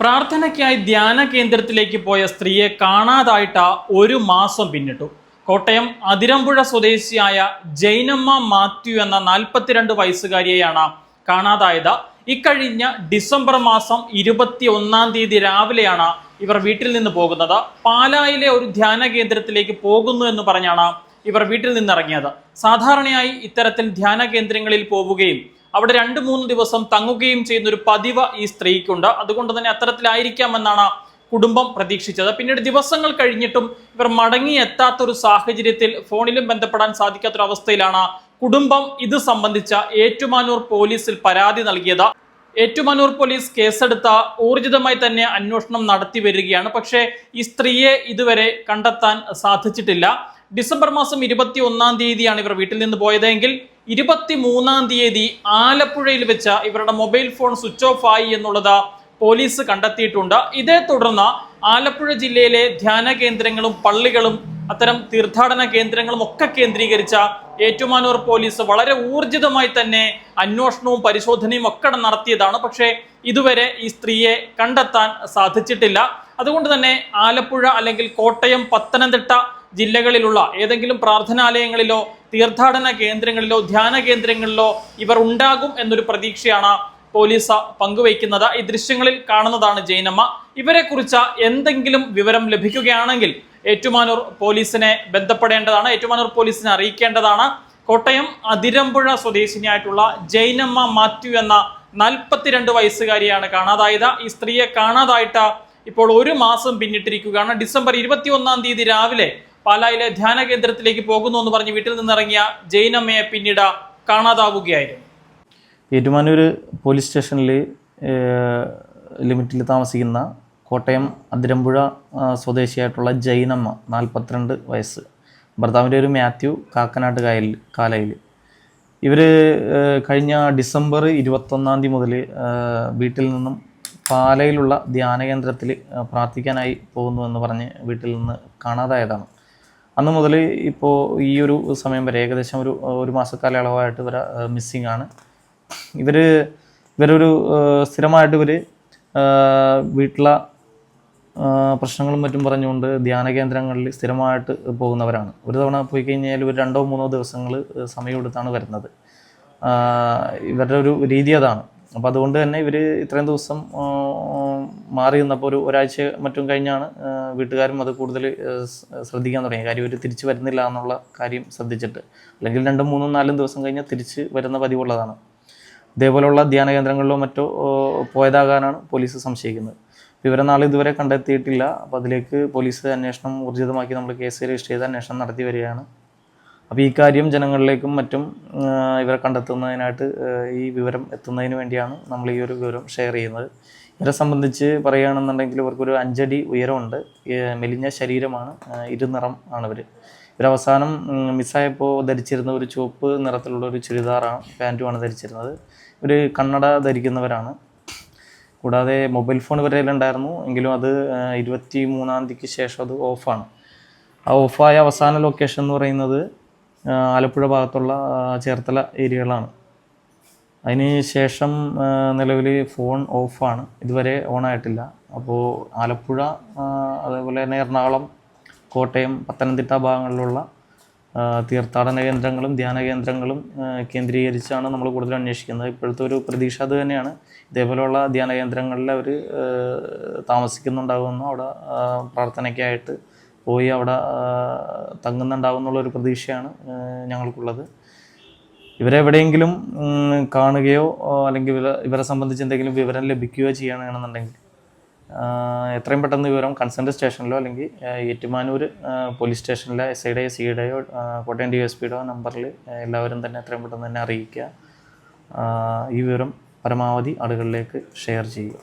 പ്രാർത്ഥനയ്ക്കായി ധ്യാന കേന്ദ്രത്തിലേക്ക് പോയ സ്ത്രീയെ കാണാതായിട്ട് ഒരു മാസം പിന്നിട്ടു. കോട്ടയം അതിരമ്പുഴ സ്വദേശിയായ ജൈനമ്മ മാത്യു എന്ന നാൽപ്പത്തിരണ്ട് വയസ്സുകാരിയെയാണ് കാണാതായത്. ഇക്കഴിഞ്ഞ ഡിസംബർ മാസം ഇരുപത്തി ഒന്നാം തീയതി രാവിലെയാണ് ഇവർ വീട്ടിൽ നിന്ന് പോകുന്നത്. പാലായിലെ ഒരു ധ്യാന കേന്ദ്രത്തിലേക്ക് പോകുന്നു എന്ന് പറഞ്ഞാണ് ഇവർ വീട്ടിൽ നിന്നിറങ്ങിയത്. സാധാരണയായി ഇത്തരത്തിൽ ധ്യാന കേന്ദ്രങ്ങളിൽ പോവുകയും അവിടെ രണ്ട് മൂന്ന് ദിവസം തങ്ങുകയും ചെയ്യുന്ന ഒരു പതിവ് ഈ സ്ത്രീക്കുണ്ട്. അതുകൊണ്ട് തന്നെ അത്തരത്തിലായിരിക്കാമെന്നാണ് കുടുംബം പ്രതീക്ഷിച്ചത്. പിന്നീട് ദിവസങ്ങൾ കഴിഞ്ഞിട്ടും ഇവർ മടങ്ങി എത്താത്ത ഒരു സാഹചര്യത്തിൽ ഫോണിലും ബന്ധപ്പെടാൻ സാധിക്കാത്തൊരു അവസ്ഥയിലാണ് കുടുംബം ഇത് സംബന്ധിച്ച ഏറ്റുമാനൂർ പോലീസിൽ പരാതി നൽകിയത്. ഏറ്റുമാനൂർ പോലീസ് കേസെടുത്ത ഊർജിതമായി തന്നെ അന്വേഷണം നടത്തി വരികയാണ്. പക്ഷേ ഈ സ്ത്രീയെ ഇതുവരെ കണ്ടെത്താൻ സാധിച്ചിട്ടില്ല. ഡിസംബർ മാസം ഇരുപത്തി ഒന്നാം തീയതിയാണ് ഇവർ വീട്ടിൽ നിന്ന് പോയതെങ്കിൽ ഇരുപത്തി മൂന്നാം തീയതി ആലപ്പുഴയിൽ വെച്ച ഇവരുടെ മൊബൈൽ ഫോൺ സ്വിച്ച് ഓഫ് ആയി എന്നുള്ളത് പോലീസ് കണ്ടെത്തിയിട്ടുണ്ട്. ഇതേ തുടർന്ന് ആലപ്പുഴ ജില്ലയിലെ ധ്യാന കേന്ദ്രങ്ങളും പള്ളികളും അത്തരം തീർത്ഥാടന കേന്ദ്രങ്ങളും ഒക്കെ കേന്ദ്രീകരിച്ച ഏറ്റുമാനൂർ പോലീസ് വളരെ ഊർജിതമായി തന്നെ അന്വേഷണവും പരിശോധനയും ഒക്കെ നടത്തിയതാണ്. പക്ഷേ ഇതുവരെ ഈ സ്ത്രീയെ കണ്ടെത്താൻ സാധിച്ചിട്ടില്ല. അതുകൊണ്ട് തന്നെ ആലപ്പുഴ അല്ലെങ്കിൽ കോട്ടയം പത്തനംതിട്ട ജില്ലകളിലുള്ള ഏതെങ്കിലും പ്രാർത്ഥനാലയങ്ങളിലോ തീർത്ഥാടന കേന്ദ്രങ്ങളിലോ ധ്യാന കേന്ദ്രങ്ങളിലോ ഇവർ ഉണ്ടാകും എന്നൊരു പ്രതീക്ഷയാണ് പോലീസ് പങ്കുവയ്ക്കുന്നത്. ഈ ദൃശ്യങ്ങളിൽ കാണുന്നതാണ് ജൈനമ്മ. ഇവരെക്കുറിച്ച് എന്തെങ്കിലും വിവരം ലഭിക്കുകയാണെങ്കിൽ ഏറ്റുമാനൂർ പോലീസിനെ ബന്ധപ്പെടേണ്ടതാണ് ഏറ്റുമാനൂർ പോലീസിനെ അറിയിക്കേണ്ടതാണ്. കോട്ടയം അതിരമ്പുഴ സ്വദേശിനിയായിട്ടുള്ള ജൈനമ്മ മാത്യു എന്ന നാൽപ്പത്തിരണ്ട് വയസ്സുകാരിയാണ് കാണാതായത്. ഈ സ്ത്രീയെ കാണാതായിട്ട് ഇപ്പോൾ ഒരു മാസം പിന്നിട്ടിരിക്കുകയാണ്. ഡിസംബർ ഇരുപത്തി ഒന്നാം തീയതി രാവിലെ പാലായിലെ ധ്യാന കേന്ദ്രത്തിലേക്ക് പോകുന്നു എന്ന് പറഞ്ഞ് വീട്ടിൽ നിന്നിറങ്ങിയ ജൈനമ്മയെ പിന്നീട് കാണാതാവുകയായിരുന്നു. ഏറ്റുമാനൂർ പോലീസ് സ്റ്റേഷനിൽ ലിമിറ്റിൽ താമസിക്കുന്ന കോട്ടയം അതിരമ്പുഴ സ്വദേശിയായിട്ടുള്ള ജൈനമ്മ നാൽപ്പത്തിരണ്ട് വയസ്സ്. ഭർത്താവിന്റെ ഒരു മാത്യു കാക്കനാട്ട് കായൽ കാലയിൽ. ഇവർ കഴിഞ്ഞ ഡിസംബർ ഇരുപത്തൊന്നാം തീയതി മുതൽ വീട്ടിൽ നിന്നും പാലയിലുള്ള ധ്യാന കേന്ദ്രത്തിൽ പ്രാർത്ഥിക്കാനായി പോകുന്നു എന്ന് പറഞ്ഞ് വീട്ടിൽ നിന്ന് കാണാതായതാണ്. അന്ന് മുതൽ ഇപ്പോൾ ഈ ഒരു സമയം വരെ ഏകദേശം ഒരു ഒരു മാസക്കാലയളവായിട്ട് ഇവർ മിസ്സിങ് ആണ്. ഇവർ ഇവരൊരു സ്ഥിരമായിട്ട് ഇവർ വീട്ടിലെ പ്രശ്നങ്ങളും മറ്റും പറഞ്ഞുകൊണ്ട് ധ്യാന കേന്ദ്രങ്ങളിൽ സ്ഥിരമായിട്ട് പോകുന്നവരാണ്. ഒരു തവണ പോയി കഴിഞ്ഞാൽ ഒരു രണ്ടോ മൂന്നോ ദിവസങ്ങൾ സമയം സമയമെടുത്താണ് വരുന്നത്. ഇവരുടെ ഒരു രീതി അതാണ്. അപ്പോൾ അതുകൊണ്ട് തന്നെ ഇവർ ഇത്രയും ദിവസം മാറി നിന്നപ്പോൾ ഒരു ഒരാഴ്ച മറ്റും കഴിഞ്ഞാണ് വീട്ടുകാരും അത് കൂടുതൽ ശ്രദ്ധിക്കാൻ തുടങ്ങി. കാര്യം ഇവർ തിരിച്ച് വരുന്നില്ല എന്നുള്ള കാര്യം ശ്രദ്ധിച്ചിട്ട്. അല്ലെങ്കിൽ രണ്ടും മൂന്നും നാലും ദിവസം കഴിഞ്ഞാൽ തിരിച്ച് വരുന്ന പതിവുള്ളതാണ്. ഇതേപോലെയുള്ള ധ്യാന കേന്ദ്രങ്ങളിലോ മറ്റോ പോയതാകാനാണ് പോലീസ് സംശയിക്കുന്നത്. വിവരം നാളെ ഇതുവരെ കണ്ടെത്തിയിട്ടില്ല. അപ്പോൾ അതിലേക്ക് പോലീസ് അന്വേഷണം ഊർജിതമാക്കി നമ്മൾ കേസ് രജിസ്റ്റർ ചെയ്ത് അന്വേഷണം നടത്തി വരികയാണ്. അപ്പോൾ ഈ കാര്യം ജനങ്ങളിലേക്കും മറ്റും ഇവരെ കണ്ടെത്തുന്നതിനായിട്ട് ഈ വിവരം എത്തുന്നതിന് വേണ്ടിയാണ് നമ്മൾ ഈ ഒരു വിവരം ഷെയർ ചെയ്യുന്നത്. ഇവരെ സംബന്ധിച്ച് പറയുകയാണെന്നുണ്ടെങ്കിൽ ഇവർക്കൊരു അഞ്ചടി ഉയരമുണ്ട്. മെലിഞ്ഞ ശരീരമാണ്. ഇരുനിറം ആണ് ഇവർ ഇവരവസാനം മിസ്സായപ്പോൾ ധരിച്ചിരുന്ന ഒരു ചുവപ്പ് നിറത്തിലുള്ള ഒരു ചുരിദാറാണ് പാന്റുമാണ് ധരിച്ചിരുന്നത്. ഇവർ കണ്ണട ധരിക്കുന്നവരാണ്. കൂടാതെ മൊബൈൽ ഫോൺ ഇവരുടെ ഉണ്ടായിരുന്നു എങ്കിലും അത് ഇരുപത്തി മൂന്നാം തീയതിക്ക് ശേഷം അത് ഓഫാണ്. ആ ഓഫായ അവസാന ലൊക്കേഷൻ എന്ന് പറയുന്നത് ആലപ്പുഴ ഭാഗത്തുള്ള ചേർത്തല ഏരിയകളാണ്. അതിന് ശേഷം നിലവിൽ ഫോൺ ഓഫാണ്. ഇതുവരെ ഓൺ ആയിട്ടില്ല അപ്പോൾ ആലപ്പുഴ അതേപോലെ തന്നെ എറണാകുളം കോട്ടയം പത്തനംതിട്ട ഭാഗങ്ങളിലുള്ള തീർത്ഥാടന കേന്ദ്രങ്ങളും ധ്യാന കേന്ദ്രങ്ങളും കേന്ദ്രീകരിച്ചാണ് നമ്മൾ കൂടുതൽ അന്വേഷിക്കുന്നത്. ഇപ്പോഴത്തെ ഒരു പ്രതീക്ഷ അത് തന്നെയാണ്. ഇതേപോലെയുള്ള ധ്യാന കേന്ദ്രങ്ങളിൽ അവർ താമസിക്കുന്നുണ്ടാകുമെന്നും അവിടെ പ്രാർത്ഥനയ്ക്കായിട്ട് പോയി അവിടെ തങ്ങുന്നുണ്ടാകുമെന്നുള്ളൊരു പ്രതീക്ഷയാണ് ഞങ്ങൾക്കുള്ളത്. ഇവരെവിടെയെങ്കിലും എവിടെയെങ്കിലും കാണുകയോ അല്ലെങ്കിൽ ഇവരെ ഇവരെ സംബന്ധിച്ച് എന്തെങ്കിലും വിവരം ലഭിക്കുകയോ ചെയ്യുകയാണെന്നുണ്ടെങ്കിൽ എത്രയും പെട്ടെന്ന് വിവരം കൺസെന്റ് സ്റ്റേഷനിലോ അല്ലെങ്കിൽ ഏറ്റുമാനൂർ പോലീസ് സ്റ്റേഷനിലെ എസ് ഐയുടെയോ സി യുടെയോ കോട്ടയം ഡി എസ് പിയുടെയോ നമ്പറിൽ എല്ലാവരും തന്നെ എത്രയും പെട്ടെന്ന് തന്നെ അറിയിക്കുക. ഈ വിവരം പരമാവധി ആളുകളിലേക്ക് ഷെയർ ചെയ്യുക.